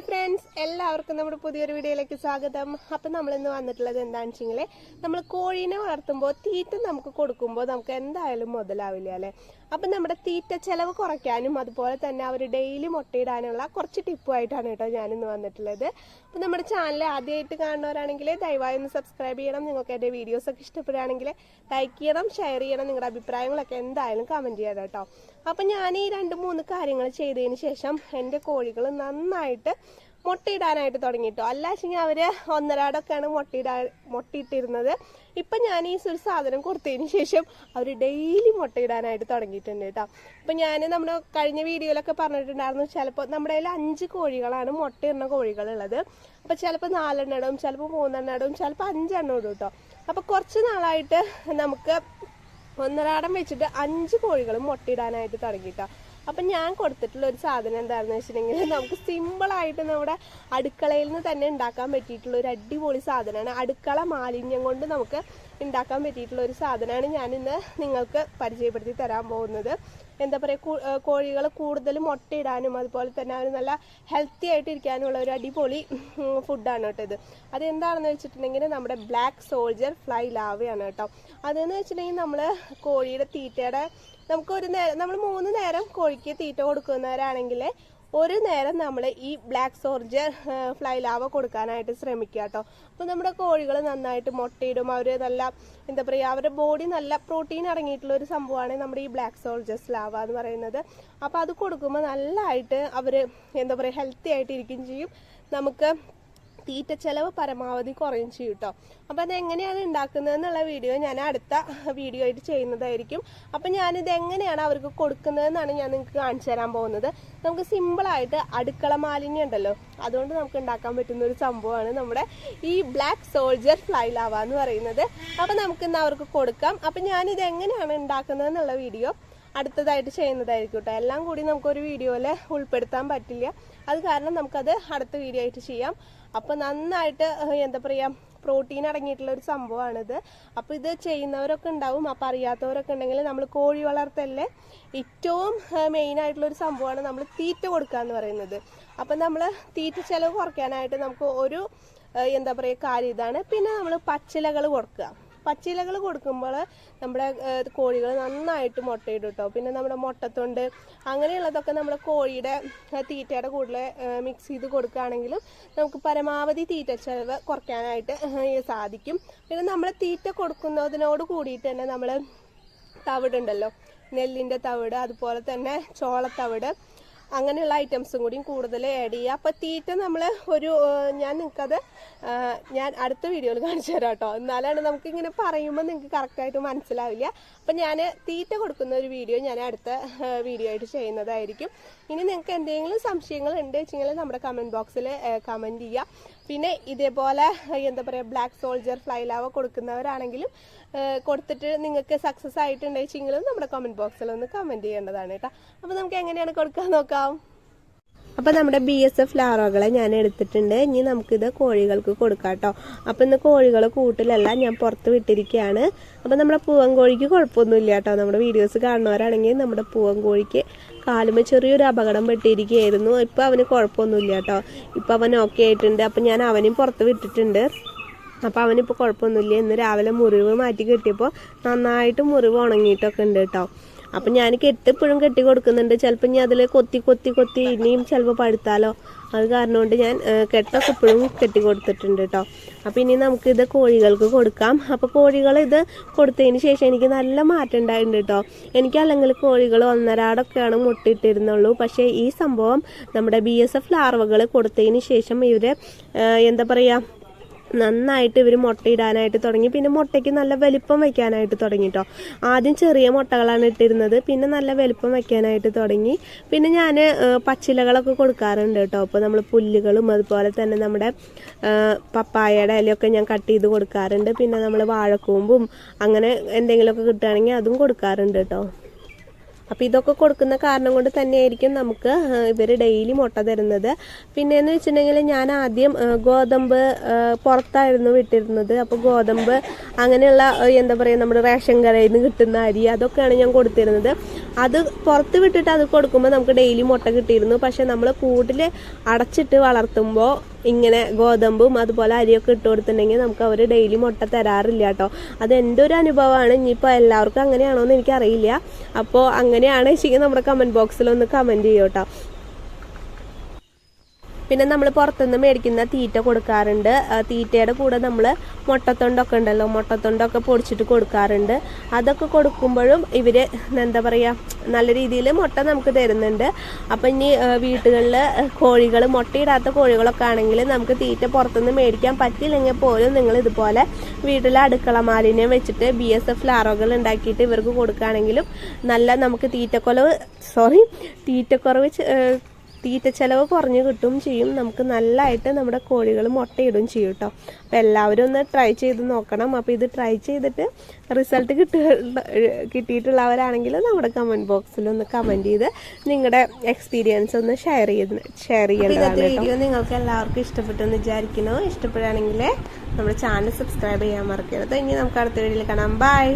Hi friends എല്ലാവർക്കും നമ്മുടെ പുതിയൊരു വീഡിയോയിലേക്ക് സ്വാഗതം. അപ്പം നമ്മളിന്ന് വന്നിട്ടുള്ളത് എന്താണെന്ന് വെച്ചെങ്കിൽ നമ്മൾ കോഴീനെ വളർത്തുമ്പോൾ തീറ്റ നമുക്ക് കൊടുക്കുമ്പോൾ നമുക്ക് എന്തായാലും മുതലാവില്ല അല്ലേ? അപ്പം നമ്മുടെ തീറ്റ ചെലവ് കുറയ്ക്കാനും അതുപോലെ തന്നെ അവർ ഡെയിലി മുട്ടയിടാനുള്ള കുറച്ച് ടിപ്പുമായിട്ടാണ് കേട്ടോ ഞാനിന്ന് വന്നിട്ടുള്ളത്. അപ്പം നമ്മുടെ ചാനൽ ആദ്യമായിട്ട് കാണുന്നവരാണെങ്കിൽ ദയവായി ഒന്ന് സബ്സ്ക്രൈബ് ചെയ്യണം. നിങ്ങൾക്ക് എന്റെ വീഡിയോസൊക്കെ ഇഷ്ടപ്പെടുകയാണെങ്കിൽ ലൈക്ക് ചെയ്യണം ഷെയർ ചെയ്യണം. നിങ്ങളുടെ അഭിപ്രായങ്ങളൊക്കെ എന്തായാലും കമന്റ് ചെയ്യണം കേട്ടോ. അപ്പം ഞാൻ ഈ രണ്ട് മൂന്ന് കാര്യങ്ങൾ ചെയ്തതിന് ശേഷം എന്റെ കോഴികൾ നന്നായിട്ട് മുട്ടയിടാനായിട്ട് തുടങ്ങിട്ടോ അല്ല വെച്ചെങ്കിൽ അവർ ഒന്നരാടൊക്കെയാണ് മുട്ടയിടാ മുട്ടയിട്ടിരുന്നത്. ഇപ്പം ഞാൻ ഈ ഒരു സാധനം കൊടുത്തതിന് ശേഷം അവർ ഡെയിലി മുട്ടയിടാനായിട്ട് തുടങ്ങിയിട്ടുണ്ട് കേട്ടോ. ഇപ്പം ഞാൻ നമ്മുടെ കഴിഞ്ഞ വീഡിയോയിലൊക്കെ പറഞ്ഞിട്ടുണ്ടായിരുന്നു ചിലപ്പോൾ നമ്മുടെ കയ്യിൽ അഞ്ച് കോഴികളാണ് മുട്ടയിടുന്ന കോഴികളുള്ളത്. അപ്പോൾ ചിലപ്പോൾ നാലെണ്ണം ഇടും ചിലപ്പോൾ മൂന്നെണ്ണം ഇടും ചിലപ്പോൾ അഞ്ചെണ്ണം ഇടും കേട്ടോ. അപ്പോൾ കുറച്ച് നാളായിട്ട് നമുക്ക് ഒന്നരാടം വെച്ചിട്ട് അഞ്ച് കോഴികളും മുട്ടയിടാനായിട്ട് തുടങ്ങിട്ടോ അപ്പം ഞാൻ കൊടുത്തിട്ടുള്ള ഒരു സാധനം എന്താണെന്ന് വെച്ചിട്ടുണ്ടെങ്കിൽ നമുക്ക് സിമ്പിളായിട്ട് നമ്മുടെ അടുക്കളയിൽ നിന്ന് തന്നെ ഉണ്ടാക്കാൻ പറ്റിയിട്ടുള്ള ഒരു അടിപൊളി സാധനമാണ്. അടുക്കള മാലിന്യം കൊണ്ട് നമുക്ക് ഉണ്ടാക്കാൻ പറ്റിയിട്ടുള്ള ഒരു സാധനമാണ് ഞാൻ ഇന്ന് നിങ്ങൾക്ക് പരിചയപ്പെടുത്തി തരാൻ പോകുന്നത്. എന്താ പറയുക കോഴികൾ കൂടുതൽ മുട്ടയിടാനും അതുപോലെ തന്നെ അവർ നല്ല ഹെൽത്തി ആയിട്ട് ഇരിക്കാനുള്ള ഒരു അടിപൊളി ഫുഡാണ് കേട്ടോ ഇത്. അതെന്താണെന്ന് വെച്ചിട്ടുണ്ടെങ്കിൽ നമ്മുടെ ബ്ലാക്ക് സോൾജർ ഫ്ലൈ ലാവയാണ് കേട്ടോ. അതെന്ന് വെച്ചിട്ടുണ്ടെങ്കിൽ നമ്മൾ കോഴിയുടെ തീറ്റയുടെ നമുക്ക് ഒരു നേരം നമ്മൾ മൂന്ന് നേരം കോഴിക്ക് തീറ്റ കൊടുക്കുന്നവരാണെങ്കിൽ ഒരു നേരം നമ്മൾ ഈ ബ്ലാക്ക് സോർജർ ഫ്ലൈ ലാവ കൊടുക്കാനായിട്ട് ശ്രമിക്കുക കേട്ടോ. അപ്പോൾ നമ്മുടെ കോഴികൾ നന്നായിട്ട് മുട്ടയിടും. അവർ നല്ല എന്താ പറയുക അവരുടെ ബോഡി നല്ല പ്രോട്ടീൻ അടങ്ങിയിട്ടുള്ള ഒരു സംഭവമാണ് നമ്മുടെ ഈ ബ്ലാക്ക് സോൾജേഴ്സ് ലാവ എന്ന് പറയുന്നത്. അപ്പോൾ അത് കൊടുക്കുമ്പോൾ നല്ലതായിട്ട് അവർ എന്താ പറയുക ഹെൽത്തി ആയിട്ട് ഇരിക്കുകയും ചെയ്യും. നമുക്ക് തീറ്റ ചെലവ് പരമാവധി കുറയും ചെയ്യും കേട്ടോ അപ്പോൾ അത് എങ്ങനെയാണ് ഉണ്ടാക്കുന്നത് എന്നുള്ള വീഡിയോ ഞാൻ അടുത്ത വീഡിയോ ആയിട്ട് ചെയ്യുന്നതായിരിക്കും. അപ്പം ഞാനിത് എങ്ങനെയാണ് അവർക്ക് കൊടുക്കുന്നതെന്നാണ് ഞാൻ നിങ്ങൾക്ക് കാണിച്ചു തരാൻ പോകുന്നത്. നമുക്ക് സിമ്പിളായിട്ട് അടുക്കള മാലിന്യം ഉണ്ടല്ലോ അതുകൊണ്ട് നമുക്ക് ഉണ്ടാക്കാൻ പറ്റുന്ന ഒരു സംഭവമാണ് നമ്മുടെ ഈ ബ്ലാക്ക് സോൾജർ ഫ്ലൈ ലാവ എന്ന് പറയുന്നത്. അപ്പം നമുക്ക് ഇന്ന് അവർക്ക് കൊടുക്കാം. അപ്പം ഞാനിത് എങ്ങനെയാണ് ഉണ്ടാക്കുന്നത് എന്നുള്ള വീഡിയോ അടുത്തതായിട്ട് ചെയ്യുന്നതായിരിക്കും കേട്ടോ എല്ലാം കൂടി നമുക്കൊരു വീഡിയോയിൽ ഉൾപ്പെടുത്താൻ പറ്റില്ല. അത് കാരണം നമുക്കത് അടുത്ത വീഡിയോ ആയിട്ട് ചെയ്യാം. അപ്പോൾ നന്നായിട്ട് എന്താ പറയുക പ്രോട്ടീൻ അടങ്ങിയിട്ടുള്ള ഒരു സംഭവമാണിത്. അപ്പോൾ ഇത് ചെയ്യുന്നവരൊക്കെ ഉണ്ടാവും. അപ്പോൾ അറിയാത്തവരൊക്കെ ഉണ്ടെങ്കിൽ നമ്മൾ കോഴി വളർത്തലിലെ ഏറ്റവും മെയിൻ ആയിട്ടുള്ള ഒരു സംഭവമാണ് നമ്മൾ തീറ്റ കൊടുക്കുക എന്ന് പറയുന്നത്. അപ്പം നമ്മൾ തീറ്റ ചിലവ് കുറയ്ക്കാനായിട്ട് നമുക്ക് ഒരു എന്താ പറയുക കാര്യം ഇതാണ്. പിന്നെ നമ്മൾ പച്ചിലകൾ കൊടുക്കുക. പച്ചിലകൾ കൊടുക്കുമ്പോൾ നമ്മുടെ കോഴികൾ നന്നായിട്ട് മുട്ടയിടും കേട്ടോ പിന്നെ നമ്മുടെ മുട്ടത്തൊണ്ട് അങ്ങനെയുള്ളതൊക്കെ നമ്മൾ കോഴിയുടെ തീറ്റയുടെ കൂടുതൽ മിക്സ് ചെയ്ത് കൊടുക്കുകയാണെങ്കിലും നമുക്ക് പരമാവധി തീറ്റ ചെലവ് കുറയ്ക്കാനായിട്ട് സാധിക്കും. പിന്നെ നമ്മൾ തീറ്റ കൊടുക്കുന്നതിനോട് കൂടിയിട്ട് തന്നെ നമ്മൾ തവിടുണ്ടല്ലോ. നെല്ലിന്റെ തവിട് അതുപോലെ തന്നെ ചോളത്തവിട് അങ്ങനെയുള്ള ഐറ്റംസും കൂടിയും കൂടുതൽ ആഡ് ചെയ്യുക. അപ്പോൾ തീറ്റ നമ്മൾ ഒരു ഞാൻ നിങ്ങൾക്കത് ഞാൻ അടുത്ത വീഡിയോയിൽ കാണിച്ചു തരാം കേട്ടോ എന്നാലാണ് നമുക്ക് ഇങ്ങനെ പറയുമ്പോൾ നിങ്ങൾക്ക് കറക്റ്റായിട്ട് മനസ്സിലാവില്ല. അപ്പം ഞാൻ തീറ്റ കൊടുക്കുന്ന ഒരു വീഡിയോ ഞാൻ അടുത്ത വീഡിയോ ആയിട്ട് ചെയ്യുന്നതായിരിക്കും. ഇനി നിങ്ങൾക്ക് എന്തെങ്കിലും സംശയങ്ങൾ ഉണ്ട് വെച്ചെങ്കിൽ നമ്മുടെ കമന്റ് ബോക്സിൽ കമന്റ് ചെയ്യുക. പിന്നെ ഇതേപോലെ എന്താ പറയുക ബ്ലാക്ക് സോൾജർ ഫ്ലൈ ലാവ കൊടുക്കുന്നവരാണെങ്കിലും കൊടുത്തിട്ട് നിങ്ങൾക്ക് സക്സസ് ആയിട്ടുണ്ടായിച്ചെങ്കിലും നമ്മുടെ കമന്റ് ബോക്സിൽ ഒന്ന് കമന്റ് ചെയ്യേണ്ടതാണ് കേട്ടോ. അപ്പോൾ നമുക്ക് എങ്ങനെയാണ് കൊടുക്കാൻ നോക്കാം? അപ്പോൾ നമ്മുടെ ബി എസ് എഫ് ലാറോകളെ ഞാൻ എടുത്തിട്ടുണ്ട്. ഇനി നമുക്കിത് കോഴികൾക്ക് കൊടുക്കാം കേട്ടോ അപ്പോൾ ഇന്ന് കോഴികൾ കൂട്ടിലല്ല ഞാൻ പുറത്ത് വിട്ടിരിക്കുകയാണ് അപ്പോൾ നമ്മുടെ പൂവൻ കോഴിക്ക് കുഴപ്പമൊന്നുമില്ല കേട്ടോ നമ്മുടെ വീഡിയോസ് കാണുന്നവരാണെങ്കിൽ നമ്മുടെ പൂവൻ കോഴിക്ക് കാലുമ ചെറിയൊരു അപകടം പെട്ടിരിക്കുകയായിരുന്നു. ഇപ്പോൾ അവന് കുഴപ്പമൊന്നുമില്ല കേട്ടോ ഇപ്പോൾ അവൻ ഓക്കെ ആയിട്ടുണ്ട്. അപ്പോൾ ഞാൻ അവനും പുറത്ത് വിട്ടിട്ടുണ്ട്. അപ്പോൾ അവനിപ്പോൾ കുഴപ്പമൊന്നുമില്ല. ഇന്ന് രാവിലെ മുറിവ് മാറ്റി കെട്ടിയപ്പോൾ നന്നായിട്ട് മുറിവ് ഉണങ്ങിയിട്ടൊക്കെ ഉണ്ട് കേട്ടോ അപ്പം ഞാൻ കെട്ടിപ്പോഴും കെട്ടി കൊടുക്കുന്നുണ്ട്. ചിലപ്പോൾ ഞാൻ അതിൽ കൊത്തി കൊത്തി കൊത്തി ഇനിയും ചിലപ്പോൾ പഴുത്താലോ. അത് കാരണം കൊണ്ട് ഞാൻ കെട്ടൊക്കെ ഇപ്പോഴും കെട്ടി കൊടുത്തിട്ടുണ്ട് കേട്ടോ അപ്പോൾ ഇനി നമുക്കിത് കോഴികൾക്ക് കൊടുക്കാം. അപ്പോൾ കോഴികൾ ഇത് കൊടുത്തതിന് ശേഷം എനിക്ക് നല്ല മാറ്റം ഉണ്ടായിട്ടുണ്ട് കേട്ടോ എനിക്ക് അല്ലെങ്കിൽ കോഴികൾ ഒന്നരാടൊക്കെയാണ് മുട്ടിട്ടിരുന്നുള്ളൂ പക്ഷേ ഈ സംഭവം നമ്മുടെ ബി എസ് എഫ് ലാർവകൾ കൊടുത്തതിന് ശേഷം ഇവർ എന്താ പറയുക നന്നായിട്ട് ഇവർ മുട്ടയിടാനായിട്ട് തുടങ്ങി. പിന്നെ മുട്ടയ്ക്ക് നല്ല വലിപ്പം വയ്ക്കാനായിട്ട് തുടങ്ങി കേട്ടോ ആദ്യം ചെറിയ മുട്ടകളാണ് ഇട്ടിരുന്നത്. പിന്നെ നല്ല വലിപ്പം വയ്ക്കാനായിട്ട് തുടങ്ങി. പിന്നെ ഞാൻ പച്ചിലകളൊക്കെ കൊടുക്കാറുണ്ട് കേട്ടോ അപ്പോൾ നമ്മൾ പുല്ലുകളും അതുപോലെ തന്നെ നമ്മുടെ പപ്പായയുടെ ഇലയൊക്കെ ഞാൻ കട്ട് ചെയ്ത് കൊടുക്കാറുണ്ട്. പിന്നെ നമ്മൾ വാഴക്കൂമ്പും അങ്ങനെ എന്തെങ്കിലുമൊക്കെ കിട്ടുകയാണെങ്കിൽ അതും കൊടുക്കാറുണ്ട് കേട്ടോ അപ്പോൾ ഇതൊക്കെ കൊടുക്കുന്ന കാരണം കൊണ്ട് തന്നെയായിരിക്കും നമുക്ക് ഇവർ ഡെയിലി മുട്ട തരുന്നത്. പിന്നെയെന്ന് വെച്ചിട്ടുണ്ടെങ്കിൽ ഞാൻ ആദ്യം ഗോതമ്പ് പുറത്തായിരുന്നു വിട്ടിരുന്നത്. അപ്പോൾ ഗോതമ്പ് അങ്ങനെയുള്ള എന്താ പറയുക നമ്മുടെ റേഷൻ കടയിൽ നിന്ന് കിട്ടുന്ന അരി അതൊക്കെയാണ് ഞാൻ കൊടുത്തിരുന്നത്. അത് പുറത്ത് വിട്ടിട്ട് അത് കൊടുക്കുമ്പോൾ നമുക്ക് ഡെയിലി മുട്ട കിട്ടിയിരുന്നു. പക്ഷേ നമ്മൾ കൂട്ടിൽ അടച്ചിട്ട് വളർത്തുമ്പോൾ ഇങ്ങനെ ഗോതമ്പും അതുപോലെ അരിയൊക്കെ ഇട്ട് കൊടുത്തിട്ടുണ്ടെങ്കിൽ നമുക്ക് അവർ ഡെയിലി മുട്ട തരാറില്ല കേട്ടോ. അത് എന്റെ ഒരു അനുഭവമാണ്. ഇനിയിപ്പോൾ എല്ലാവർക്കും അങ്ങനെയാണോ എന്ന് എനിക്കറിയില്ല. അപ്പോൾ അങ്ങനെയാണ് വെച്ചെങ്കിൽ നമ്മുടെ കമന്റ് ബോക്സിൽ ഒന്ന് കമന്റ് ചെയ്യും കേട്ടോ. പിന്നെ നമ്മൾ പുറത്തുനിന്ന് മേടിക്കുന്ന തീറ്റ കൊടുക്കാറുണ്ട്. തീറ്റയുടെ കൂടെ നമ്മൾ മുട്ടത്തൊണ്ടൊക്കെ ഉണ്ടല്ലോ മുട്ടത്തൊണ്ടൊക്കെ പൊടിച്ചിട്ട് കൊടുക്കാറുണ്ട്. അതൊക്കെ കൊടുക്കുമ്പോഴും ഇവർ എന്താ പറയുക നല്ല രീതിയിൽ മുട്ട നമുക്ക് തരുന്നുണ്ട്. അപ്പം ഇനി വീട്ടുകളിൽ കോഴികൾ മുട്ടയിടാത്ത കോഴികളൊക്കെ ആണെങ്കിൽ നമുക്ക് തീറ്റ പുറത്തുനിന്ന് മേടിക്കാൻ പറ്റിയില്ലെങ്കിൽ പോലും നിങ്ങൾ ഇതുപോലെ വീട്ടിലെ അടുക്കള മാലിന്യം വെച്ചിട്ട് ബി എസ് എഫ് ലാറോകൾ ഉണ്ടാക്കിയിട്ട് ഇവർക്ക് കൊടുക്കുകയാണെങ്കിലും നല്ല നമുക്ക് തീറ്റക്കൊലവ് സോറി തീറ്റക്കുറവ് തീറ്റ ചെലവ് കുറഞ്ഞു കിട്ടും ചെയ്യും. നമുക്ക് നല്ലതായിട്ട് നമ്മുടെ കോഴികൾ മുട്ടയിടും ചെയ്യും കേട്ടോ അപ്പോൾ എല്ലാവരും ഒന്ന് ട്രൈ ചെയ്ത് നോക്കണം. അപ്പോൾ ഇത് ട്രൈ ചെയ്തിട്ട് റിസൾട്ട് കിട്ടുക കിട്ടിയിട്ടുള്ളവരാണെങ്കിൽ നമ്മുടെ കമന്റ് ബോക്സിൽ ഒന്ന് കമന്റ് ചെയ്ത് നിങ്ങളുടെ എക്സ്പീരിയൻസ് ഒന്ന് ഷെയർ ചെയ്ത് ഷെയർ ചെയ്യേണ്ടതാണ് വീഡിയോ നിങ്ങൾക്ക് എല്ലാവർക്കും ഇഷ്ടപ്പെട്ടെന്ന് വിചാരിക്കണോ ഇഷ്ടപ്പെടുകയാണെങ്കിൽ നമ്മുടെ ചാനൽ സബ്സ്ക്രൈബ് ചെയ്യാൻ മറക്കരുത്. ഇനി നമുക്ക് അടുത്ത വീഡിയോയിൽ കാണാം. ബൈ